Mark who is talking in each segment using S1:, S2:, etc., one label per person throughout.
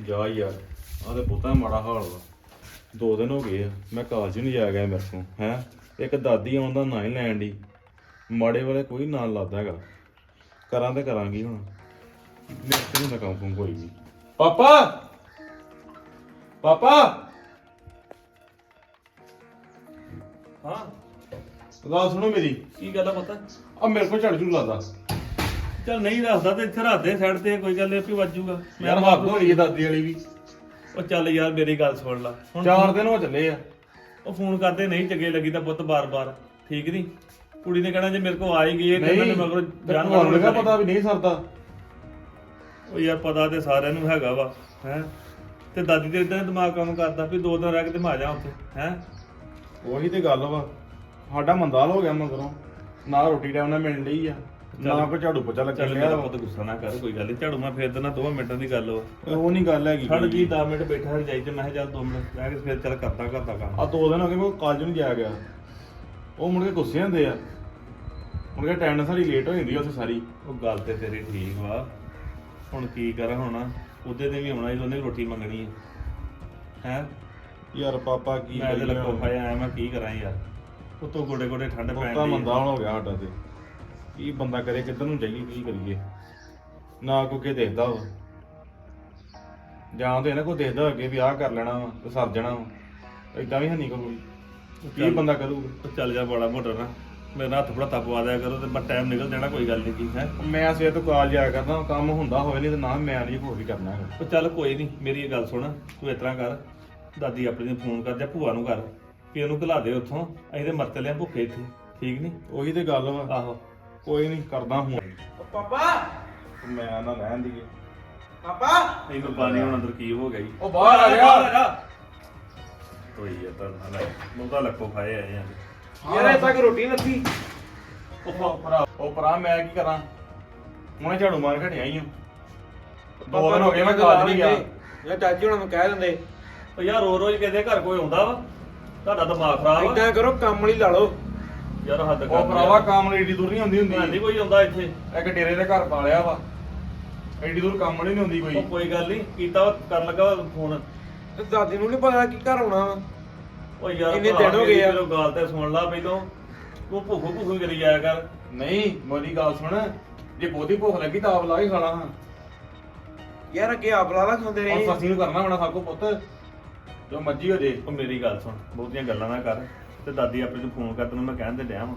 S1: ਜਾ ਯਾਰ ਆਹ ਤੇ ਪੁੱਤਾਂ ਮਾੜਾ ਹਾਲ ਵਾ। ਦੋ ਦਿਨ ਹੋ ਗਏ ਆ। ਮੈਂ ਕਾਲਜ ਨਹੀਂ ਜਾ ਗਿਆ ਮੇਰੇ ਤੋਂ ਹੈ? ਇੱਕ ਦਾਦੀ ਆਉਣ ਦਾ ਨਾਂ ਹੀ ਲੈਣ ਦੀ ਮਾੜੇ ਵਾਲੇ ਕੋਈ ਨਾਂ ਨੀ ਲੱਭਦਾ ਹੈਗਾ। ਕਰਾਂ ਤੇ ਕਰਾਂਗੀ ਹੁਣ? ਮੇਰੇ ਤੋਂ ਨੀ ਹੁੰਦਾ ਕੰਮ ਕੁਮ ਕੋਈ ਵੀ ਪਾਪਾ! ਪਾਪਾ!
S2: ਹਾਂ?
S1: ਗੱਲ ਸੁਣੋ ਮੇਰੀ।
S2: ਕੀ ਗੱਲ ਆ ਪਤਾ?
S1: ਆ ਮੇਰੇ ਕੋਲ ਝੜ ਝੂ ਲੱਗਦਾ
S2: ਚੱਲ ਨਹੀਂ ਰੱਖਦਾ ਤੇ ਇੱਥੇ ਦੇ ਸਾਈਡ ਤੇ ਕੋਈ ਗੱਲ ਨਹੀਂ ਆਪੇ ਵੱਜੂਗਾ
S1: ਯਾਰ ਹੋਈ ਹੈ ਦਾਦੀ ਵਾਲੀ ਵੀ।
S2: ਉਹ ਚੱਲ ਯਾਰ ਮੇਰੀ ਗੱਲ ਸੁਣ ਲੈ। ਹੁਣ
S1: ਚਾਰ ਦਿਨ ਹੋ ਚੱਲੇ ਆ।
S2: ਉਹ ਫੋਨ ਕਰਦੇ ਨਹੀਂ ਚੰਗੇ ਲੱਗੀ ਤਾਂ ਪੁੱਤ ਬਾਰ-ਬਾਰ। ਠੀਕ ਨਹੀਂ ਕੁੜੀ ਨੇ ਕਹਿਣਾ ਜੇ ਮੇਰੇ ਕੋਲ ਆ ਹੀ ਗਈ ਹੈ ਤੇ
S1: ਨਹੀਂ
S2: ਮੈਨੂੰ ਮਗਰ ਜਾਨ
S1: ਤੁਹਾਨੂੰ ਲੱਗਾ ਪਤਾ ਵੀ ਨਹੀਂ ਸਰਦਾ।
S2: ਉਹ ਯਾਰ ਪਤਾ ਤੇ ਸਾਰਿਆਂ ਨੂੰ ਹੈਗਾ ਵਾ ਹੈ? ਤੇ ਦਾਦੀ ਦੇ ਇਦਾਂ ਦਿਮਾਗ ਕੰਮ ਕਰਦਾ ਵੀ ਦੋ ਦਿਨ ਰਹਿ ਕੇ ਤੇ ਮਾ ਜਾ ਉੱਥੇ ਹੈ?
S1: ਉਹੀ ਤੇ ਗੱਲ ਵਾ। ਸਾਡਾ ਮੰਦਾਲ ਹੋ ਗਿਆ ਮਗਰੋਂ। ਨਾ ਰੋਟੀ ਟਾਈਮ ਨਾਲ ਮਿਲਣ ਲਈ ਆ। ਨਾ ਕੋਈ ਝਾੜੂ ਪੋਚਾ ਲੱਗਣ
S2: ਚੱਲ
S1: ਲਿਆ
S2: ਮੇਰਾ ਪੁੱਤ ਗੁੱਸਾ ਨਾ ਕਰ ਕੋਈ ਗੱਲ ਨਹੀਂ ਝਾੜੂ ਮੈਂ ਫੇਰ ਦੇਣਾ 2 ਮਿੰਟਾਂ ਦੀ ਗੱਲ ਵਾ
S1: ਉਹ ਨਹੀਂ ਗੱਲ ਹੈਗੀ
S2: ਛੱਡ ਜੀ 10 ਮਿੰਟ ਬੈਠਾ ਜਾਈ ਤੇ ਮੈਂ ਕਿਹਾ ਚੱਲ 2 ਮਿੰਟ ਰਹਿ ਕੇ ਫੇਰ ਚੱਲ ਕਰਦਾ ਕਰਦਾ ਕੰਮ।
S1: ਆ ਦੋ ਦਿਨ ਹੋ ਗਏ ਮੈਂ ਕਾਲਜ ਨਹੀਂ ਜਾ ਗਿਆ। ਉਹ ਮੁੜ ਕੇ ਗੁੱਸੇ ਹੁੰਦੇ ਆ। ਮੁੜ ਕੇ ਅਟੈਂਡੈਂਸ ਸਾਡੀ ਲੇਟ ਹੋ ਜਾਂਦੀ ਆ ਉੱਥੇ ਸਾਰੀ।
S2: ਉਹ ਗੱਲ ਤੇ ਤੇਰੀ ਠੀਕ ਵਾ। ਹੁਣ ਕੀ ਕਰਾਂ ਹੁਣ? ਉਹਦੇ ਤੇ ਵੀ ਆਉਣਾ ਹੀ ਉਹਨੇ ਰੋਟੀ ਮੰਗਣੀ ਹੈ ਹੈ?
S1: ਯਾਰ ਪਾਪਾ ਕੀ
S2: ਮੈਂ ਤੇ
S1: ਕਰੀਏ
S2: ਲੱਕੋ? ਖਾਇਆ ਮੈਂ ਕੀ ਕਰਾਂ ਯਾਰ? ਉਤੋਂ ਗੋਡੇ ਗੋਡੇ ਠੰਡ ਪੈਣ
S1: ਬਹੁਤਾ
S2: ਦੀ
S1: ਮੰਦਾ ਹੋ ਗਿਆ ਸਾਡਾ ਤੇ। ਕੀ ਬੰਦਾ ਕਰੇ ਕਿੱਧਰ ਨੂੰ ਜਾਈਏ ਕੀ ਕਰੀਏ। ਨਾ ਕੋਈ ਕੇ ਦੇਖਦਾ ਵਾ। ਜਾਂ ਤੇ ਇਹਨਾਂ ਕੋਈ ਦੇਖਦਾ ਅੱਗੇ ਵੀ ਆਹ ਕਰ ਲੈਣਾ ਵਾ ਤੇ ਸਰ ਜਾਣਾ ਵਾ। ਵੀ ਹੈ ਨਹੀਂ ਕੋਈ। ਕੀ ਬੰਦਾ ਕਰੂਗਾ?
S2: ਚੱਲ ਜਾ ਬੜਾ ਮੋਟਾ ਨਾ। ਮੇਰੇ ਨਾਲ ਹੱਥ ਫੜਾ ਪਵਾ ਦਿਆ ਕਰੋ ਤੇ ਬਸ ਟਾਈਮ ਨਿਕਲ ਜਾਣਾ ਕੋਈ ਗੱਲ ਨਹੀਂ ਕੀ ਹੈ?
S1: ਮੈਂ ਸਵੇਰ ਤੋਂ ਕਾਲਜ ਜਾਇਆ ਕਰਦਾ ਕੰਮ ਹੁੰਦਾ ਹੋਵੇ ਨਹੀਂ ਤੇ ਨਾ ਮੈਂ ਨਹੀਂ ਹੋਰ ਵੀ ਕਰਨਾ ਹੈਗਾ।
S2: ਉਹ ਚੱਲ ਕੋਈ ਨਹੀਂ ਮੇਰੀ ਇਹ ਗੱਲ ਸੁਣ ਤੂੰ ਇਸ ਤਰ੍ਹਾਂ ਕਰ। ਦਾਦੀ ਆਪਣੀ ਨੂੰ ਫੋਨ ਕਰ ਜਾਂ ਭੂਆ ਨੂੰ ਕਰ। ਵੀ ਉਹਨੂੰ ਘਲਾ ਦੇ ਉੱਥੋਂ ਅਸੀਂ ਤੇ ਮਰ ਚੱਲੇ ਆਂ ਭੁੱਖੇ ਇੱਥੇ ਠੀਕ ਨਹੀਂ
S1: ਉਹੀ ਤੇ ਗੱਲ ਵਾ।
S2: ਆਹੋ।
S1: ਕੋਈ ਨਹੀਂ ਕਰਦਾ ਹੁਣ।
S3: ਪਾਪਾ!
S1: ਮੈਂ ਨਾ ਰਹਿਣ ਦੀਏ।
S3: ਪਾਪਾ!
S2: ਇਹਨੂੰ ਪਾਣੀ ਹੁਣ ਅੰਦਰ ਕੀ ਹੋ ਗਈ
S1: ਉਹ ਬਾਹਰ ਆ ਗਿਆ
S2: ਕੋਈ ਆ ਤਾਂ ਨਾ ਮੁੰਡਾ ਲੱਕੋ ਖਾਏ ਆਏ ਆ।
S3: ਯਾਰ ਇਹ ਤੱਕ ਰੋਟੀ ਲੱਥੀ
S1: ਉਹ ਭਰਾ ਉਹ ਭਰਾ ਮੈਂ ਕੀ ਕਰਾਂ? ਹੁਣੇ ਝਾੜੂ ਮਾਰ ਕੇ ਹਟਿਆ ਹੀ ਹਾਂ ਦੋ ਦਿਨ ਹੋ ਗਏ ਮੈਂ ਕਾਲਜ ਨਹੀਂ ਗਿਆ।
S3: ਯਾਰ ਚਾਚੀ ਹੁਣ ਮੈਂ ਕਹਿ ਦਿੰਦੇ।
S2: ਉਹ ਯਾਰ ਰੋ ਰੋਜ਼ ਕਹਿੰਦੇ ਘਰ ਕੋਈ ਆਉਂਦਾ ਵਾ ਤੁਹਾਡਾ ਦਿਮਾਗ ਖਰਾਬ ਆ।
S3: ਇਦਾਂ ਕਰੋ ਕੰਮ ਲਈ ਲਾ ਲਓ।
S2: ਯਾਰ ਹੱਦ ਕਰ
S1: ਉਹ ਭਰਾਵਾ ਕੰਮ ਏਡੀ ਦੂਰ ਨਹੀਂ ਹੁੰਦੀ
S2: ਨਹੀਂ
S1: ਹੁੰਦੀ
S2: ਕੋਈ ਆਉਂਦਾ ਇੱਥੇ।
S1: ਇੱਕ ਡੇਰੇ ਦੇ ਘਰ ਪਾਲਿਆ ਵਾ। ਏਡੀ ਦੂਰ ਕੰਮ ਨਹੀਂ ਹੁੰਦੀ ਕੋਈ।
S2: ਉਹ ਕੋਈ ਗੱਲ ਨਹੀਂ ਕੀਤਾ ਕਰਨ ਲੱਗਾ ਫੋਨ।
S3: ਤੇ ਦਾਦੀ ਨੂੰ ਨਹੀਂ ਪਤਾ ਕੀ ਘਰ ਆਉਣਾ ਵਾ?
S2: ਉਹ ਯਾਰ
S3: ਇੰਨੇ ਦਿਨ ਹੋ ਗਏ ਆ।
S2: ਮੇਰੀ ਗੱਲ ਤੇ ਸੁਣ ਲਾ ਪਹਿਲੋਂ ਤੂੰ ਭੁੱਖੋ ਭੁੱਖੋ ਕਰੀ ਜਾਇਆ ਕਰ।
S1: ਨਹੀਂ ਮੇਰੀ ਗੱਲ ਸੁਣ। ਜੇ ਬਹੁਤੀ ਭੁੱਖ ਲੱਗੀ ਤਾਂ ਆਪ ਲਾ ਕੇ ਖਾਣਾ ਹਾਂ
S3: ਯਾਰ ਅੱਗੇ ਆਪ ਲਾ ਲਾ ਖਾਂਦੇ ਰਹੇ।
S1: ਸੱਸੀ ਨੂੰ ਕਰਨਾ ਬਣਾ ਸਭ ਕੋ ਪੁੱਤ। ਜੋ ਮਰਜ਼ੀ ਹੋ ਜੇ।
S2: ਉਹ ਮੇਰੀ ਗੱਲ ਸੁਣ ਬਹੁਤੀਆਂ ਗੱਲਾਂ ਨਾ ਕਰ। ਤੇ ਦਾਦੀ ਆਪਣੀ ਨੂੰ ਫੋਨ ਕਰ ਤੈਨੂੰ ਮੈਂ ਕਹਿਣ ਤੇ ਡਿਆ ਵਾਂ।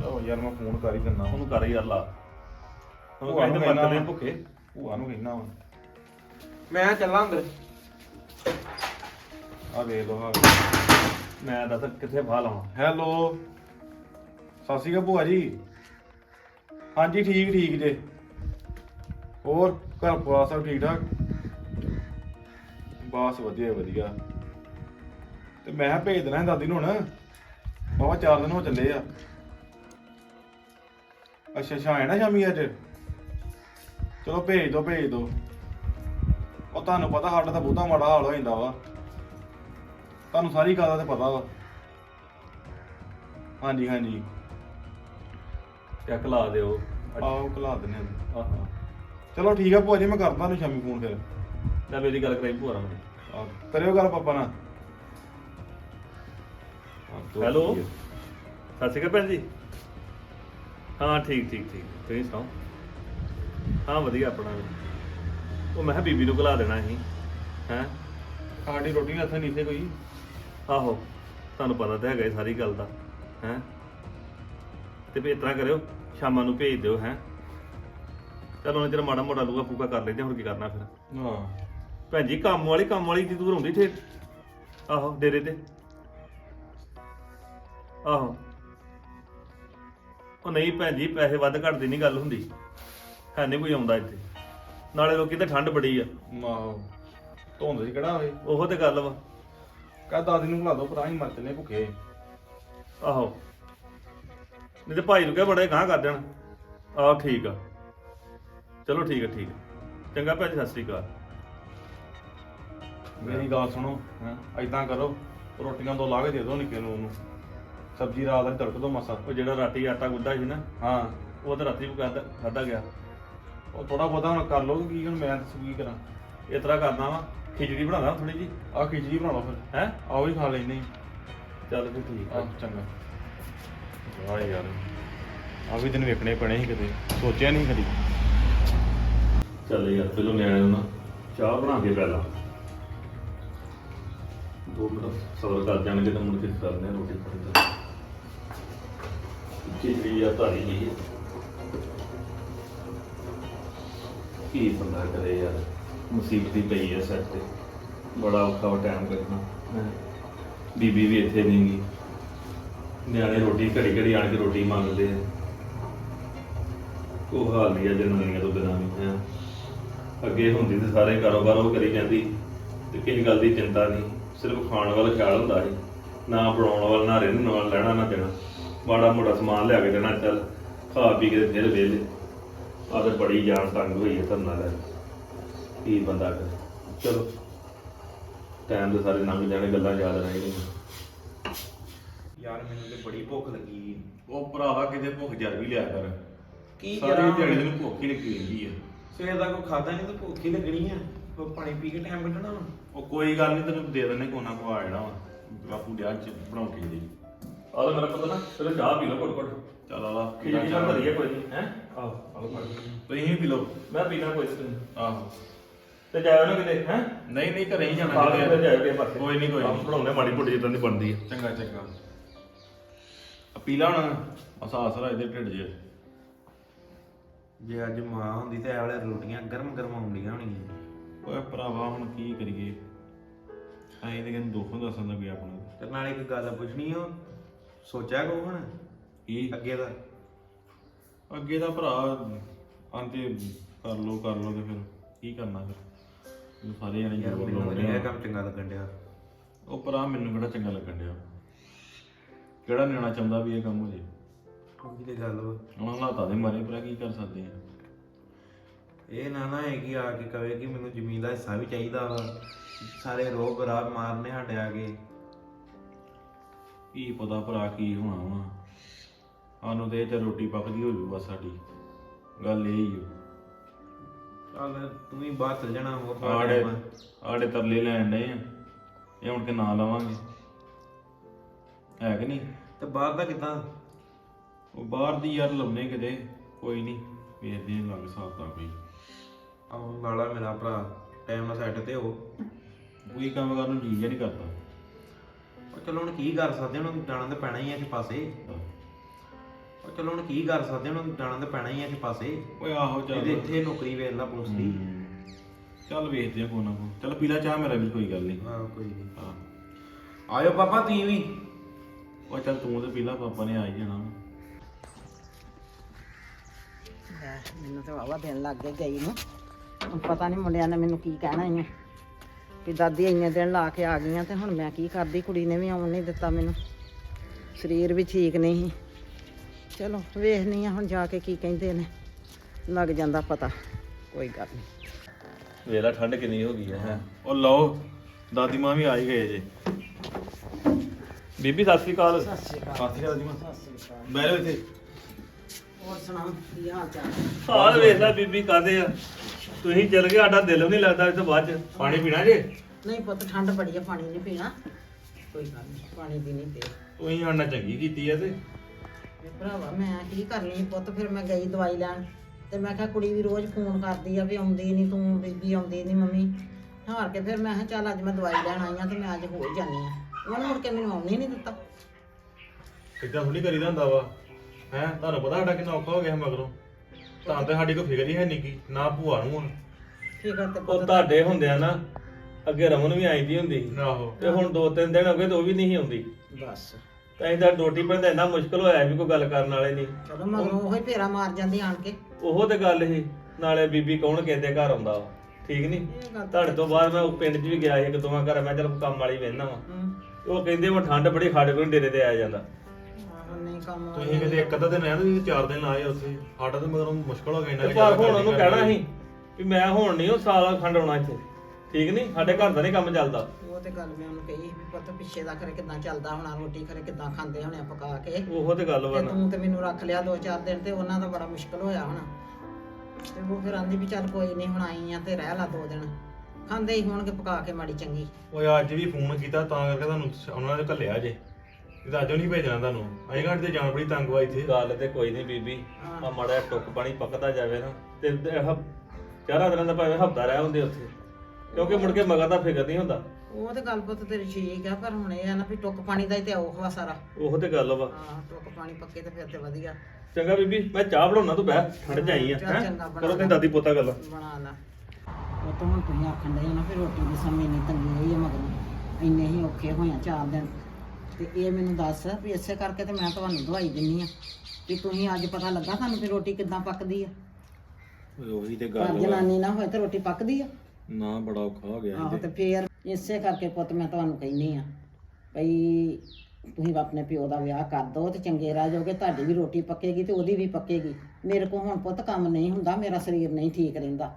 S1: ਲਓ ਯਾਰ ਮੈਂ ਫੋਨ ਕਰ ਹੀ ਦਿੰਦਾ
S2: ਉਹਨੂੰ ਕਰ ਯਾਰ ਲਾ।
S1: ਭੂਆ ਨੂੰ
S2: ਕਹਿੰਦੇ
S1: ਕਹਿਣਾ ਵਾ।
S2: ਭੁੱਖੇ।
S1: ਭੂਆ ਨੂੰ ਕਹਿਣਾ ਵਾ
S3: ਮੈਂ ਚੱਲਾਂ ਅੰਦਰ।
S1: ਆ ਵੇਖ ਲੋ ਹਾਂ
S2: ਮੈਂ ਦੱਸ ਕਿੱਥੇ ਫਾ ਲਾਵਾਂ?
S1: ਹੈਲੋ ਸਤਿ ਸ਼੍ਰੀ ਅਕਾਲ ਭੂਆ ਜੀ। ਹਾਂਜੀ ਠੀਕ ਠੀਕ ਜੇ। ਹੋਰ ਘਰ ਪਰਿਵਾਰ ਸਭ ਠੀਕ ਠਾਕ? ਬਸ ਵਧੀਆ ਵਧੀਆ। ਤੇ ਮੈਂ ਕਿਹਾ ਭੇਜ ਦੇਣਾ ਸੀ ਦਾਦੀ ਨੂੰ ਹੁਣ। ਬਾਬਾ ਚਾਰ ਦਿਨ ਹੋ ਚੱਲੇ ਆ। ਅੱਛਾ ਅੱਛਾ ਆਏ ਨਾ ਸ਼ਾਮੀ ਅੱਜ? ਚਲੋ ਭੇਜ ਦੋ ਭੇਜ ਦੋ। ਉਹ ਤੁਹਾਨੂੰ ਪਤਾ ਸਾਡਾ ਤਾਂ ਬਹੁਤਾ ਮਾੜਾ ਹਾਲ ਹੋ ਜਾਂਦਾ ਵਾ। ਤੁਹਾਨੂੰ ਸਾਰੀ ਗੱਲ ਦਾ ਤੇ ਪਤਾ ਵਾ। ਹਾਂਜੀ ਹਾਂਜੀ।
S2: ਚੱਕ ਲਾ ਦਿਓ।
S1: ਆਓ ਖਲਾ ਦਿੰਦੇ ਹਾਂ
S2: ਆਹਾਂ।
S1: ਚਲੋ ਠੀਕ ਆ ਭੂਆ ਜੀ ਮੈਂ ਕਰਦਾ ਤੁਹਾਨੂੰ ਸ਼ਾਮੀ ਫੋਨ ਫਿਰ।
S2: ਲੈ ਮੇਰੀ ਗੱਲ ਕਰਾਈ ਭੂਆ ਨਾਲ।
S1: ਆਹ, ਕਰਿਓ ਗੱਲ ਪਾਪਾ ਨਾਲ। ਦੋ
S2: ਹੈਲੋ। ਸਤਿ ਸ਼੍ਰੀ ਅਕਾਲ ਭੈਣ ਜੀ। ਹਾਂ ਠੀਕ ਠੀਕ ਠੀਕ। ਤੁਸੀਂ ਸੁਣਾਓ? ਹਾਂ ਵਧੀਆ ਆਪਣਾ ਵੀ। ਉਹ ਮੈਂ ਕਿਹਾ ਬੀਬੀ ਨੂੰ ਘਲਾ ਦੇਣਾ ਸੀ। ਹੈ?
S1: ਹੈ। ਸਾਡੀ ਰੋਟੀ ਨਾਲ ਨਹੀਂ ਸੇ ਕੋਈ।
S2: ਆਹੋ ਤੁਹਾਨੂੰ ਪਤਾ ਤਾਂ ਹੈਗਾ ਇਹ ਸਾਰੀ ਗੱਲ ਦਾ। ਹੈ? ਤੇ ਵੀ ਇਸ ਤਰ੍ਹਾਂ ਕਰਿਓ ਸ਼ਾਮਾਂ ਨੂੰ ਭੇਜ ਦਿਓ ਹੈ? ਚਲ ਉਹਨਾਂ ਚਿਰ ਮਾੜਾ ਮੋਟਾ ਲੂਗਾ ਫੂਕਾ ਕਰ ਲੈਂਦੇ ਹੁਣ ਕੀ ਕਰਨਾ ਫਿਰ।
S1: ਹਾਂ।
S2: ਭੈਣ ਜੀ ਕੰਮ ਵਾਲੀ ਕੰਮ ਵਾਲੀ ਦੀ ਦੂਰ ਹੁੰਦੀ ਠੇ ਆਹੋ ਡੇਰੇ ਤੇ। ਆਹੋ। ਉਹ ਨਹੀਂ ਭੈਣ ਜੀ ਪੈਸੇ ਵੱਧ ਘੱਟ ਦੀ ਨਹੀਂ ਗੱਲ ਹੁੰਦੀ। ਹੈ ਨਹੀਂ ਕੋਈ ਆਉਂਦਾ ਇੱਥੇ। ਨਾਲੇ ਲੋਕੀ ਤਾਂ ਠੰਡ ਬੜੀ ਆ।
S1: ਮਾਹੋ ਧੁੰਦ ਚ ਕਿਹੜਾ ਹੋਏ
S2: ਉਹੋ ਤੇ ਗੱਲ ਵਾ।
S1: ਕਹ ਦਾਦੀ ਨੂੰ ਭੁਲਾ ਦੋ ਭਰਾ ਹੀ ਮਰ ਚਲੇ ਭੁੱਖੇ।
S2: ਆਹੋ। ਨਹੀਂ ਤੇ ਭਾਈ ਨੂੰ ਕਿਹਾ ਬੜੇ ਗਾਂ ਕਰ ਦੇਣ। ਆਹ ਠੀਕ ਆ। ਚਲੋ ਠੀਕ ਆ ਠੀਕ ਆ। ਚੰਗਾ ਭੈਣ ਜੀ ਸਤਿ ਸ੍ਰੀ ਅਕਾਲ।
S1: ਮੇਰੀ ਗੱਲ ਸੁਣੋ
S2: ਹਾਂ।
S1: ਐਦਾਂ ਕਰੋ ਰੋਟੀਆਂ ਦੋ ਲਾ ਕੇ ਦੇ ਦਿਓ ਨਿੱਕੇ ਨੂੰ। ਉਹਨੂੰ ਸਬਜ਼ੀ ਰਾਤ ਦੀ ਤੜਕ ਦੋ ਮਸਾ।
S2: ਉਹ ਜਿਹੜਾ ਰਾਤੀ ਆਟਾ ਗੁੱਦਾ ਸੀ ਨਾ
S1: ਹਾਂ
S2: ਉਹ ਤਾਂ ਰਾਤੀ ਵੀ ਖਾਧਾ ਖਾਧਾ ਗਿਆ।
S1: ਉਹ ਥੋੜਾ ਬਹੁਤਾ ਹੁਣ ਕਰ ਲਓ ਕੀ ਹੁਣ ਮੈਂ ਦੱਸ ਕੀ ਕਰਾਂ।
S2: ਇਸ ਤਰ੍ਹਾਂ ਕਰਨਾ ਵਾ ਖਿਚੜੀ ਬਣਾਦਾ ਥੋੜੀ ਜੀ
S1: ਆ ਖਿਚੜੀ ਬਣਾ ਲਓ ਫਿਰ।
S2: ਹੈ?
S1: ਆਓ ਹੀ ਖਾ ਲੈਨੇ
S2: ਚੱਲ ਫਿਰ ਠੀਕ
S1: ਆ। ਚੰਗਾ। ਵਾਹ ਯਾਰ। ਆ ਵੀ ਦਿਨ ਵੇਖਣੇ ਪੈਣੇ ਸੀ ਕਿਤੇ। ਸੋਚਿਆ ਨਹੀਂ ਕਦੀ।
S2: ਚੱਲ ਯਾਰ ਪਹਿਲਾਂ ਨਿਆਣੇ ਨੂੰ ਨਾ ਚਾਹ ਬਣਾ ਕੇ ਪਹਿਲਾਂ ਦੋ ਮਿੰਟ ਸਬਰ ਕਰ ਜਾਣਗੇ ਤਾਂ ਮੁੜ ਕੇ ਕਰਦੇ ਆ ਰੋਟੀ ਪਾਣੀ ਦਾ ਖਿਚੜੀ ਆ ਧਾਰੀ ਜੀ। ਕੀ ਬੰਦਾ ਕਰੇ ਯਾਰ? ਮੁਸੀਬਤ ਹੀ ਪਈ ਐ ਸਿਰ ਤੇ। ਬੜਾ ਔਖਾ ਟਾਈਮ ਕੱਢਣਾ। ਹੈਂ। ਬੀਬੀ ਵੀ ਇੱਥੇ ਨਹੀਂ ਗਈ। ਨਿਆਣੇ ਰੋਟੀ ਘੜੀ ਘੜੀ ਆਣ ਕੇ ਰੋਟੀ ਮੰਗਦੇ ਆ। ਉਹ ਹਾਲ ਨਹੀਂ ਆ ਜਨਾਨੀਆਂ ਤੋਂ ਬਿਨਾਂ ਵੀ। ਹੈ। ਅੱਗੇ ਹੁੰਦੀ ਤੇ ਸਾਰੇ ਕਾਰੋਬਾਰ ਉਹ ਕਰੀ ਜਾਂਦੀ। ਤੇ ਕਿਸੇ ਗੱਲ ਦੀ ਚਿੰਤਾ ਨਹੀਂ। ਸਿਰਫ ਖਾਣ ਵੱਲ ਖਿਆਲ ਹੁੰਦਾ ਸੀ। ਨਾ ਬਣਾਉਣ ਵੱਲ ਨਾ ਰਹਿਣ ਨਾਲ ਲੈਣਾ ਨਾ ਦੇਣਾ। ਮਾੜਾ ਮੋਟਾ ਸਮਾਨ ਲਿਆ ਕੇ ਦੇਣਾ ਚੱਲ ਖਾ ਪੀ ਕੇ ਤੇ ਫਿਰ ਵੇਲੇ ਤੇ ਬੜੀ ਜਾਨ ਤੰਗ ਹੋਈ ਹੈ ਧਰਨਾ ਲੈ ਕੀ। ਬੰਦਾ ਕਰੇ? ਚਲੋ ਟਾਈਮ ਦੇ ਸਾਰੇ ਲੰਘ ਜਾਣੇ ਗੱਲਾਂ ਯਾਦ ਰਹਿਣਗੀਆਂ।
S3: ਯਾਰ ਮੈਨੂੰ ਤੇ ਬੜੀ ਭੁੱਖ ਲੱਗੀ।
S1: ਉਹ ਭਰਾਵਾ ਕਿਤੇ ਭੁੱਖ ਜਰ ਵੀ ਲਿਆ ਕਰ।
S3: ਕੀ
S1: ਸਾਰੀ ਦਿਹਾੜੀ ਨੂੰ ਭੁੱਖ ਹੀ ਲੱਗੀ ਰਹਿੰਦੀ ਆ।
S3: ਸਵੇਰ ਦਾ ਕੋਈ ਖਾਦਾ ਨਹੀਂ ਤਾਂ ਭੁੱਖ ਹੀ ਲੱਗਣੀ ਆ। ਕੋਈ ਪਾਣੀ ਪੀ ਕੇ ਟਾਈਮ ਕੱਢਣਾ ਵਾ?
S1: ਉਹ ਕੋਈ ਗੱਲ ਨਹੀਂ ਤੈਨੂੰ ਦੇ ਦਿੰਨੇ ਕੋਨਾ ਕੋ ਆ ਜਾਣਾ ਵਾ। ਬਾਪੂ ਡਿਆ ਚ ਬਣਾਉ ਕੇ ਦੇ।
S2: ਆਹ ਤਾਂ ਮੇਰਾ ਪਤਾ ਨਾ ਚਲੋ ਚਾਹ ਪੀ ਲਓ ਘੁੱਟ ਘੁੱਟ।
S1: ਚੱਲ ਆਲਾ
S2: ਖਿਚੜੀ ਨਾਲ ਧਰੀ ਹੈ ਕੋਈ ਨਹੀਂ ਹੈ? ਆਹ ਆਹ ਫੜ
S1: ਤੁਸੀਂ ਵੀ ਪੀ ਲਓ।
S2: ਮੈਂ ਪੀਣਾ ਕੋਈ ਨਹੀਂ
S1: ਆਹੋ।
S2: ਤੇ ਜਾਇਓ ਨਾ ਕਿਤੇ ਹੈ?
S1: ਨਹੀਂ ਨਹੀਂ ਘਰੇ ਹੀ ਜਾਣਾ
S2: ਖਾ ਕੇ ਫਿਰ ਜਾਇਓ ਕਿਸੇ ਪਾਸੇ।
S1: ਕੋਈ ਨਹੀਂ ਕੋਈ ਨਹੀਂ
S2: ਬਣਾਉਣੇ ਮਾੜੀ ਮੋਟੀ ਜਿੱਦਾਂ ਦੀ ਬਣਦੀ ਹੈ
S1: ਚੰਗਾ ਚੰਗਾ। ਆ ਪੀ ਲਾ ਹੁਣ ਅਸਾਸ ਰਾ ਇਹਦੇ ਢਿੱਡ 'ਚ।
S3: ਜੇ ਅੱਜ ਮਾਂ ਹੁੰਦੀ ਤਾਂ ਇਹ ਵਾਲੇ ਰੋਟੀਆਂ ਗਰਮ ਗਰਮ ਆਉਂਦੀਆਂ ਹੋਣਗੀਆਂ।
S1: ਓਏ ਭਰਾਵਾ ਹੁਣ ਕੀ ਕਰੀਏ? ਐਂ ਤੇ ਕਹਿੰਦੇ ਦੁੱਖ ਹੁੰਦਾ ਸੰਦਾ ਵੀ ਆਪਣਾ।
S3: ਤੇ ਨਾਲ ਇੱਕ ਗੱਲ ਪੁੱਛਣੀ ਓ ਸੋਚਿਆ ਕੋ ਹੁਣ
S1: ਕੀ?
S3: ਅੱਗੇ ਦਾ।
S1: ਅੱਗੇ ਦਾ ਭਰਾ ਆਂਦੇ ਕਰ ਲੋ ਕਰ ਲੋ ਤੇ ਫਿਰ ਕੀ ਕਰਨਾ ਫਿਰ? ਸਾਰੇ ਜਣੇ
S3: ਯਾਰ
S1: ਜੋਰ
S3: ਮੈਨੂੰ ਤਾਂ
S1: ਲਾਉਂਦੇ
S3: ਨਹੀਂ ਇਹ
S1: ਆ।
S3: ਕੰਮ ਚੰਗਾ ਲੱਗਣ ਡਿਆ।
S1: ਉਹ ਭਰਾ ਮੈਨੂੰ ਕਿਹੜਾ ਚੰਗਾ ਲੱਗਣ ਡਿਆ? ਕਿਹੜਾ ਨਿਆਣਾ ਚਾਹੁੰਦਾ ਵੀ ਇਹ ਕੰਮ ਹੋ ਜੇ?
S3: ਉਹੀ ਤੇ ਗੱਲ ਵਾ।
S1: ਹੁਣ ਹਾਲਾਤਾਂ ਦੇ ਮਾਰੇ ਭਰਾ ਕੀ ਕਰ ਸਕਦੇ ਆ?
S3: ਇਹ ਨਾ ਨਾ ਹੈ ਕਿ ਆ ਕੇ ਕਵੇ ਕਿ ਮੈਨੂੰ ਜ਼ਮੀਨ ਦਾ ਹਿੱਸਾ ਵੀ ਚਾਹੀਦਾ ਵਾ। ਸਾਰੇ ਰੋਗ ਰਾਬ ਮਾਰਨੇ ਸਾਡੇ ਆ ਕੇ।
S1: ਕੀ ਪਤਾ ਭਰਾ ਕੀ ਹੋਣਾ ਵਾ। ਸਾਨੂੰ ਤੇ ਇਹ ਚ ਰੋਟੀ ਪੱਕਦੀ ਹੋ ਜੂ ਬਸ ਸਾਡੀ। ਗੱਲ ਇਹ ਹੀ ਓ
S3: ਚੱਲ ਤੂੰ ਵੀ ਬਾਹਰ ਚਲ ਜਾਣਾ ਹੋਰ
S1: ਆੜੇ। ਆੜੇ ਤਰਲੇ ਲੈਣ ਡਏ ਆ। ਇਹ ਹੁਣ ਕੇ ਨਾਂ ਲਵਾਂਗੇ। ਹੈ ਕਿ ਨਹੀਂ?
S3: ਤੇ ਬਾਹਰ ਦਾ ਕਿਦਾਂ?
S1: ਉਹ ਬਾਹਰ ਦੀ ਯਾਰ ਲਾਉਨੇ ਕਿਤੇ। ਕੋਈ ਨਹੀਂ ਵੇਖਦੇ ਆਂ ਲੱਗ ਸਕਦਾ ਕੋਈ
S3: ਆਹ ਲਾਲਾ ਮੇਰਾ ਭਰਾ ਟਾਈਮ ਨਾਲ ਸੈੱਟ ਤੇ ਹੋ।
S1: ਕੋਈ ਕੰਮ ਕਰਨ ਨੂੰ ਜੀ ਜਿਹਾ ਨਹੀਂ ਕਰਦਾ।
S3: ਉਹ ਚਲੋ ਹੁਣ ਕੀ ਕਰ ਸਕਦੇ ਹੁਣ ਜਾਣਾ ਤਾਂ ਪੈਣਾ ਹੀ ਆ ਕਿ ਪਾਸੇ। ਉਹ ਚਲੋ ਹੁਣ ਕੀ ਕਰ ਸਕਦੇ ਹੁਣ ਜਾਣਾ ਤਾਂ ਪੈਣਾ ਹੀ ਆ ਕਿ ਪਾਸੇ।
S1: ਓਏ ਆਹੋ ਚੱਲ।
S3: ਇਹਦੇ ਇੱਥੇ ਨੌਕਰੀ ਵੇਖ ਲਾ ਪੁਲਿਸ ਦੀ।
S1: ਹੂੰ। ਚੱਲ ਵੇਖਦੇ ਆ ਕੋਈ ਨਾ ਕੋਈ ਚੱਲ ਪੀਲਾ ਚਾਹ ਮੇਰਾ ਵੀ ਕੋਈ ਗੱਲ ਨਹੀਂ
S3: ਹਾਂ ਕੋਈ ਨਹੀਂ
S1: ਹਾਂ।
S3: ਆਇਓ ਪਾਪਾ ਤੁਸੀਂ ਵੀ।
S1: ਉਹ ਚੱਲ ਤੂੰ ਤੇ ਪੀਲਾ ਪਾਪਾ ਨੇ ਆ ਹੀ ਜਾਣਾ।
S4: ਲੈ, ਮੈਨੂੰ ਤਾਂ ਵਾਵਾ ਦਿਨ ਲੱਗ ਗਏ ਗਈ ਨੂੰ। ਹੁਣ ਪਤਾ ਨਹੀਂ ਮੁੰਡਿਆਂ ਨੇ ਮੈਨੂੰ ਕੀ ਕਹਿਣਾ ਇਹਨੇ ਵੀ ਦਾਦੀ ਇੰਨੇ ਦਿਨ ਲਾ ਕੇ ਆ ਗਈਆਂ ਤੇ ਹੁਣ ਮੈਂ ਕੀ ਕਰਦੀ? ਕੁੜੀ ਨੇ ਵੀ ਆਉਣ ਨਹੀਂ ਦਿੱਤਾ ਮੈਨੂੰ। ਸਰੀਰ ਵੀ ਠੀਕ ਨਹੀਂ ਚਲੋ ਵੇਖਨੀ ਆ ਹੁਣ ਜਾ ਕੇ ਕੀ ਕਹਿੰਦੇ ਨੇ। ਲੱਗ ਜਾਂਦਾ ਪਤਾ। ਕੋਈ ਗੱਲ ਨਹੀਂ।
S2: ਵੇਲਾ ਠੰਡ ਕਿੰਨੀ ਹੋ ਗਈ ਹੈ ਹੈਂ।
S1: ਉਹ ਲਓ ਦਾਦੀ ਮਾਂ ਵੀ ਆ ਹੀ ਗਏ ਜੇ।
S2: ਬੀਬੀ ਸਤਿ ਸ਼੍ਰੀ ਅਕਾਲ।
S4: ਸਤਿ ਸ਼੍ਰੀ ਅਕਾਲ।
S1: ਦਾਦੀ
S4: ਸਤਿ ਸ਼੍ਰੀ ਅਕਾਲ।
S1: ਲਓ ਇੱਥੇ।
S4: ਹੋਰ ਸੁਣਾਓ ਕੀ ਹਾਲ ਚਾਲ?
S2: ਹਾਲ ਵੇਖ ਲੈ ਬੀਬੀ ਕਾਦੇ ਆ? ਤੁਸੀਂ ਚਲ ਗਏ ਸਾਡਾ ਦਿਲ ਵੀ ਨਹੀਂ ਲੱਗਦਾ ਇਸ ਤੋਂ ਬਾਅਦ ਚ। ਪਾਣੀ ਪੀਣਾ ਜੇ?
S4: ਨਹੀਂ ਪੁੱਤ ਠੰਡ ਬੜੀ ਆ ਪਾਣੀ ਨਹੀਂ ਪੀਣਾ। ਕੋਈ ਗੱਲ ਨਹੀਂ ਪਾਣੀ ਵੀ ਨਹੀਂ ਪੀਣਾ।
S1: ਤੁਸੀਂ ਆਣਾ ਚੰਗੀ ਕੀਤੀ ਐ ਤੇ।
S4: ਵੀ ਭਰਾਵਾ ਮੈਂ ਕੀ ਕਰਨੀ ਸੀ ਪੁੱਤ ਫਿਰ ਮੈਂ ਗਈ ਦਵਾਈ ਲੈਣ। ਤੇ ਮੈਂ ਕਿਹਾ ਕੁੜੀ ਵੀ ਰੋਜ਼ ਫੋਨ ਕਰਦੀ ਆ ਵੀ ਆਉਂਦੀ ਨਹੀਂ ਤੂੰ ਬੀਬੀ ਆਉਂਦੀ ਨਹੀਂ ਮੰਮੀ। ਹਾਰ ਕੇ ਫਿਰ ਮੈਂ ਕਿਹਾ ਚੱਲ ਅੱਜ ਮੈਂ ਦਵਾਈ ਲੈਣ ਆਈ ਆ ਤੇ ਮੈਂ ਅੱਜ ਹੋ ਹੀ ਜਾਨੀ ਆ। ਉਹਨੇ ਮੁੜ ਕੇ ਮੈਨੂੰ ਆਉਣ ਨਹੀਂ ਦਿੱਤਾ।
S1: ਇਦਾਂ ਥੋੜੀ ਕਰੀਦਾ ਹੁੰਦਾ ਵਾ। ਹੈ ਤੁਹਾਨੂੰ ਪਤਾ ਸਾਡਾ ਕਿੰਨਾ ਔਖਾ ਹੋ ਗਿਆ ਮਗਰੋਂ। ਤਾਂ ਤੇ ਸਾਡੀ ਕੋਈ ਫਿਕਰ ਹੀ ਹੈ ਨਹੀਂ ਕੀ ਨਾ ਭੂਆ ਨੂੰ ਹੁਣ।
S4: ਫਿਕਰ ਤੇ
S2: ਉਹ
S4: ਪੁੱਤ।
S2: ਤੁਹਾਡੇ ਹੁੰਦਿਆਂ ਨਾ ਅੱਗੇ ਰਮਨ ਵੀ ਆਈਦੀ ਹੁੰਦੀ। ਸੀ।
S1: ਆਹੋ।
S2: ਤੇ ਹੁਣ ਦੋ ਤਿੰਨ ਦਿਨ ਹੋ ਗਏ ਤੇ ਉਹ ਵੀ ਨਹੀਂ ਸੀ ਆਉਂਦੀ।
S4: ਬਸ।
S2: ਤਾਂ ਇਹਦਾ ਰੋਟੀ ਬਣਦਾ ਇੰਨਾ ਮੁਸ਼ਕਲ ਹੋਇਆ ਵੀ ਕੋਈ ਗੱਲ ਕਰਨ ਵਾਲੇ ਨਹੀਂ।
S4: ਚਲੋ ਮਗਰੋਂ ਉਹ ਹੀ ਫੇਰਾ ਮਾਰ ਜਾਂਦੀ ਆਣ ਕੇ।
S2: ਉਹੋ ਤੇ ਗੱਲ ਸੀ ਨਾਲੇ ਬੀਬੀ ਕੌਣ ਕਹਿੰਦੇ ਘਰ ਆਉਂਦਾ ਵਾ। ਠੀਕ ਨਹੀਂ?
S4: ਇਹ ਗੱਲ
S2: ਤੁਹਾਡੇ ਤੋਂ ਬਾਅਦ ਮੈਂ ਉਹ ਪਿੰਡ 'ਚ ਵੀ ਗਿਆ ਸੀ ਇੱਕ ਦੋਵਾਂ ਘਰ ਮੈਂ ਚਲ ਕੰਮ ਵਾਲੀ ਵੇਖਣਾ ਵਾ।
S4: ਹੂੰ।
S2: ਉਹ ਕਹਿੰਦੇ ਮੈਂ ਠੰਡ ਬੜੀ ਨੀ ਡੇਰੇ ਤੇ ਆਇਆ ਜਾਂਦਾ।
S4: ਨਹੀਂ ਕੰਮ
S1: ਤੁਸੀਂ ਕਿਤੇ ਇੱਕ ਅੱਧਾ ਦਿਨ ਰਹਿੰਦੇ ਤੁਸੀਂ ਚਾਰ ਦਿਨ ਲਾਏ ਉੱਥੇ। ਸਾਡਾ ਤਾਂ ਮਗਰੋਂ ਮੁਸ਼ਕਲ ਹੋ ਗਿਆ
S2: ਤੇ ਪਰ ਹੁਣ ਉਹਨੂੰ ਕਹਿਣਾ ਸੀ ਵੀ ਮੈਂ ਹੁਣ ਨਹੀਂ ਉਹ ਸਾਲ ਖੰਡ ਆਉਣਾ ਇੱਥੇ। ਠੀਕ ਨਹੀਂ? ਸਾਡੇ ਘਰ ਦਾ ਨਹੀਂ ਕੰਮ ਚੱਲਦਾ।
S4: ਉਹ ਤੇ ਗੱਲ ਮੈਂ ਉਹਨੂੰ ਕਹੀ ਵੀ ਪੁੱਤ ਪਿੱਛੇ ਦਾ ਖਰੇ ਕਿਦਾਂ ਚੱਲਦਾ ਹੋਣਾ ਰੋਟੀ ਖਰੇ ਕਿਦਾਂ ਖਾਂਦੇ ਹੋਣੇ ਆ ਪਕਾ ਕੇ।
S2: ਉਹੋ ਤੇ ਗੱਲ ਵਾ
S4: ਤੇ
S2: ਨਾ।
S4: ਤੂੰ ਤੇ ਮੈਨੂੰ ਰੱਖ ਲਿਆ ਦੋ ਚਾਰ ਦਿਨ ਤੇ ਉਹਨਾਂ ਦਾ ਬੜਾ ਮੁਸ਼ਕਲ ਹੋਇਆ ਹੋਣਾ। ਤੇ ਉਹ ਫਿਰ ਆਂਦੀ ਵੀ ਚੱਲ ਕੋਈ ਨਹੀਂ ਹੁਣ ਆਈ ਆ ਤੇ ਰਹਿ ਲਾ ਦੋ ਦਿਨ। ਖਾਂਦੇ ਹੀ ਹੋਣਗੇ ਪਕਾ ਕੇ ਮਾੜੀ ਚੰਗੀ।
S1: ਓਏ ਅੱਜ ਵੀ ਫੋਨ ਕੀਤਾ ਤਾਂ ਕਰਕੇ ਤੁਹਾਨੂੰ ਉਹਨਾਂ ਨੇ ਘੱਲਿਆ ਜੇ। ਇਹ ਅੱਜੋਂ ਨਹੀਂ ਭੇਜਣਾ ਤੁਹਾਨੂੰ। ਅਸੀਂ ਘੰਟੇ ਤੇ ਜਾਣ ਬੜੀ ਤੰਗ ਵਾ ਇੱਥੇ।
S2: ਗੱਲ ਤੇ ਕੋਈ ਨਹੀਂ ਬੀਬੀ। ਆ ਮਾੜਾ ਜਿਹਾ ਟੁੱਕ ਪਾਣੀ ਪੱਕਦਾ ਜਾਵੇ ਨਾ ਤੇ ਇਹ ਚਾਰਾਂ ਦਿਨਾਂ ਦਾ ਭਾਵੇਂ ਹਫਤਾ ਰਹਿ ਹੁੰਦੇ ਉੱਥੇ। ਕਿਉਂਕਿ ਮੁੜ ਕੇ ਮਗਰ ਦਾ ਫਿਕਰ ਨਹੀਂ ਹੁੰਦਾ।
S4: ਉਹ ਤੇ ਗੱਲ ਪੁੱਤ ਤੇਰੀ ਠੀਕ ਆ ਪਰ ਹੁਣ ਇਹ ਆ ਨਾ ਵੀ ਟੁੱਕ ਪਾਣੀ ਦਾ ਹੀ ਤੇ ਔਖ ਵਾ ਸਾਰਾ।
S2: ਉਹ ਤੇ ਗੱਲ ਵਾ।
S4: ਹਾਂ ਟੁੱਕ ਪਾਣੀ ਪੱਕੇ ਤੇ ਫਿਰ ਤੇ ਵਧੀਆ।
S2: ਚੰਗਾ ਬੀਬੀ ਮੈਂ ਚਾਹ ਬਣਾਉਣਾ ਤੂੰ ਬਹਿ ਠੰਡ ਚ ਆਈ ਆ
S4: ਚੱਲ
S2: ਹੈਂ?
S4: ਚੰਗਾ, ਬਣਾ
S2: ਕਰੋ ਤੇ
S4: ਲਾ।
S2: ਦਾਦੀ ਪੋਤਾ ਗੱਲ
S4: ਬਣਾ ਲਾ। ਉਹ ਤਾਂ ਹੁਣ ਤੁਸੀਂ ਆਖਣ ਦੇ ਨਾ ਫਿਰ ਰੋਟੀ ਦੀ ਸਮੇਂ ਨਹੀਂ ਤੰਗੀ ਹੋਈ ਹੈ ਮਗਰੋਂ। ਇੰਨੇ ਹੀ ਔਖੇ ਹੋਇਆ ਚਾਰ ਦਿਨ। ਤੇ ਇਹ ਮੈਨੂੰ ਦੱਸ ਵੀ ਇਸੇ ਕਰਕੇ ਤੇ ਮੈਂ ਤੁਹਾਨੂੰ ਦਵਾਈ ਦਿੰਨੀ ਆ ਵੀ ਤੁਸੀਂ ਅੱਜ ਪਤਾ ਲੱਗਾ ਤੁਹਾਨੂੰ ਵੀ ਰੋਟੀ ਕਿੱਦਾਂ ਪੱਕਦੀ ਆ।
S1: ਉਹੀ ਤੇ
S4: ਪਰ
S1: ਗੱਲ ਵਾ
S4: ਜਨਾਨੀ ਨਾ ਹੋਏ ਤੇ ਰੋਟੀ ਪੱਕਦੀ ਆ।
S1: ਨਾ ਬੜਾ ਔਖਾ ਹੋ ਗਿਆ
S4: ਆਹੋ ਤੇ ਫੇਰ ਇਸੇ ਕਰਕੇ ਪੁੱਤ ਮੈਂ ਤੁਹਾਨੂੰ ਕਹਿੰਨੀ ਆ ਭਈ ਤੁਸੀਂ ਆਪਣੇ ਪਿਓ ਦਾ ਵਿਆਹ ਕਰ ਦੋ ਤੇ ਚੰਗੇ ਰਹਿ ਜਾਓਗੇ ਤੁਹਾਡੀ ਵੀ ਰੋਟੀ ਪੱਕੇਗੀ ਤੇ ਉਹਦੀ ਵੀ ਪੱਕੇਗੀ। ਮੇਰੇ ਕੋਲ ਹੁਣ ਪੁੱਤ ਕੰਮ ਨਹੀਂ ਹੁੰਦਾ ਮੇਰਾ ਸਰੀਰ ਨਹੀਂ ਠੀਕ ਰਹਿੰਦਾ।